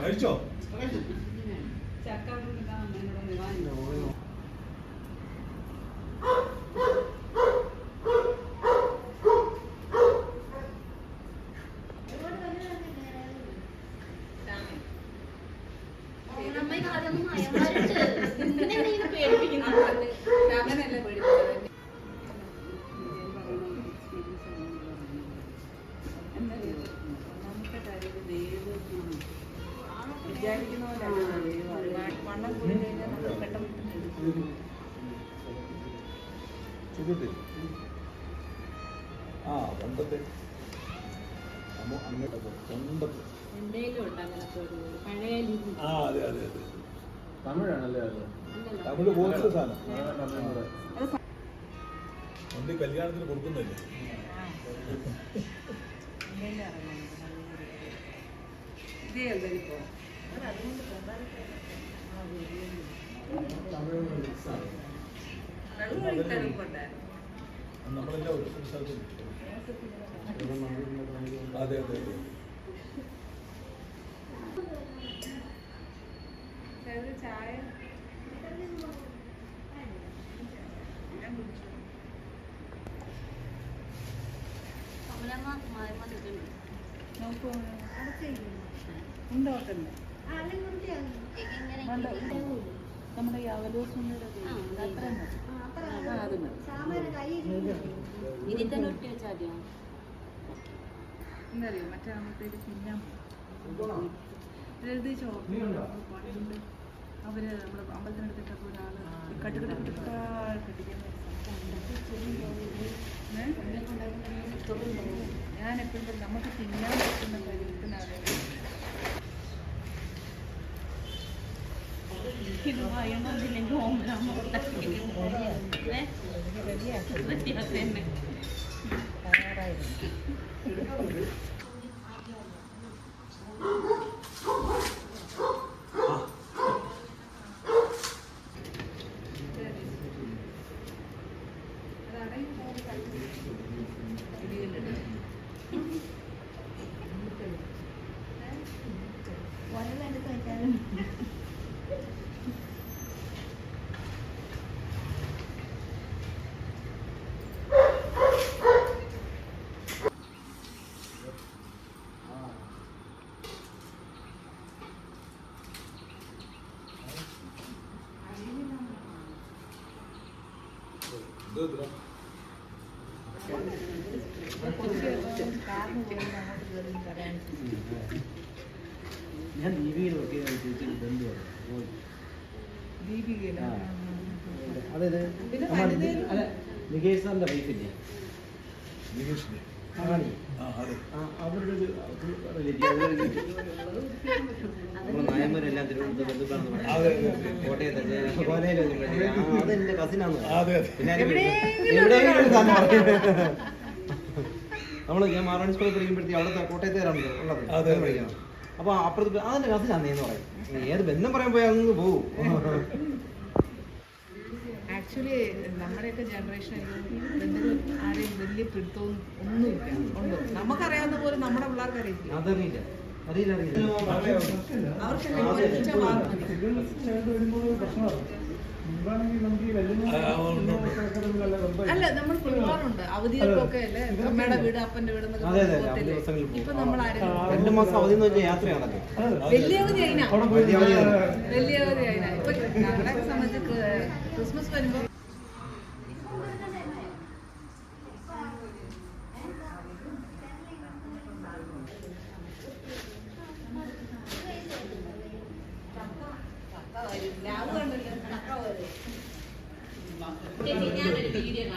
കഴിച്ചോ ചക്ക കൊടുക്കാൻ അമ്മേനോട് വിചാരിക്കുന്ന പോലെയല്ല ദൈവം വണ്ണം കൂടി കഴിഞ്ഞാൽ നമ്മൾ പെട്ടെന്ന്. ആ പണ്ടത്തെ അങ്ങോട്ട് പണ്ടത്തെ ആ അതെ അതെ തമിഴാണല്ലേ അത്. തമിഴ് പോലത്തെ സാധനം പണ്ട് കല്യാണത്തിന് കൊടുക്കുന്നില്ലേ. ഇതേ അല്ലേ നമ്മളെല്ലാം ഒരു സ്ഥലത്ത് അതെ അതെ അതെ ചായ. കമലമ്മ മായമ്മ നിൽക്കുന്നു. നോക്കൂ ഉണ്ടോ തന്നെ ഇങ്ങനെ വേണ്ട. ഇങ്ങനെ നമ്മുടെ ഈ അവലോസുണ്ടയുടെ ആ, അത്ര മതി ആ അത് മതി. ഇനി തന്നെ ഒട്ടി വെച്ചാൽ മതിയോ? എന്തറിയോ? മറ്റേ ആകുമ്പോഴത്തേക്ക് തിന്നാൻ എഴുതി ചോറുണ്ട് അവർ നമ്മുടെ അമ്പലത്തിനടുത്തൊക്കെ ഒരാൾ കട്ടുകട ഞാൻ എപ്പോഴും നമുക്ക് തിന്നാൻ പറ്റുന്ന കാര്യത്തിനാണ് ഇത് വയമ്പതില്ലെങ്കിൽ ഓമനമ്മ വ്യത്യാസം തന്നെ ഇത് ഇത്ര. ഞാൻ ദീപികയിൽ ബന്ധുവാണ് ആ. അതായത് നികേഷ് സാറിന്റെ വൈഫില്ലേ നികേഷിന്റെ. അതെ. അവരുടെ നായന്മാരെല്ലാം തിരുവനന്തപുരത്ത് കസിനാന്ന്. നമ്മൾ ഞാൻ മാറാണി സ്കൂളിൽ പഠിക്കുമ്പോഴത്തേക്ക് അവിടുത്തെ കോട്ടയത്തേരാണല്ലോ ഉള്ളത്. അതെ, അതെ. പഠിക്കണം. അപ്പൊ അപ്പുറത്ത് അതെന്റെ കസിനാന്ന് എന്ന് പറയും. ഏത് ബന്ധം പറയാൻ പോയാൽ അങ്ങ് പോവും. ആക്ച്വലി നമ്മുടെയൊക്കെ ജനറേഷൻ എന്തെങ്കിലും ആരെയും വലിയ പിടുത്തവും ഒന്നുമില്ല. ഉണ്ടോ? നമുക്കറിയാവുന്ന പോലെ നമ്മുടെ പിള്ളേർക്ക് അറിയില്ല അതറിയില്ല. അറിയില്ല അറിയില്ല. അവർക്കെല്ലാം അല്ല നമ്മൾ പോകാറുണ്ട് അവധികൾക്കൊക്കെ അല്ലേ അമ്മയുടെ വീട് അപ്പന്റെ വീട്. ഇപ്പൊ നമ്മൾ ആരും രണ്ടു മാസം അവധി എന്ന് വെച്ചാൽ യാത്രയാണല്ലോ വലിയ അവധി അയിന വലിയ അവധി അയിന ഇപ്പൊ ഞങ്ങളെ സംബന്ധിച്ച് ക്രി- ക്രിസ്മസ് വരുമ്പോ ചേച്ചി ഞാനൊരു 这几年的 ini ada.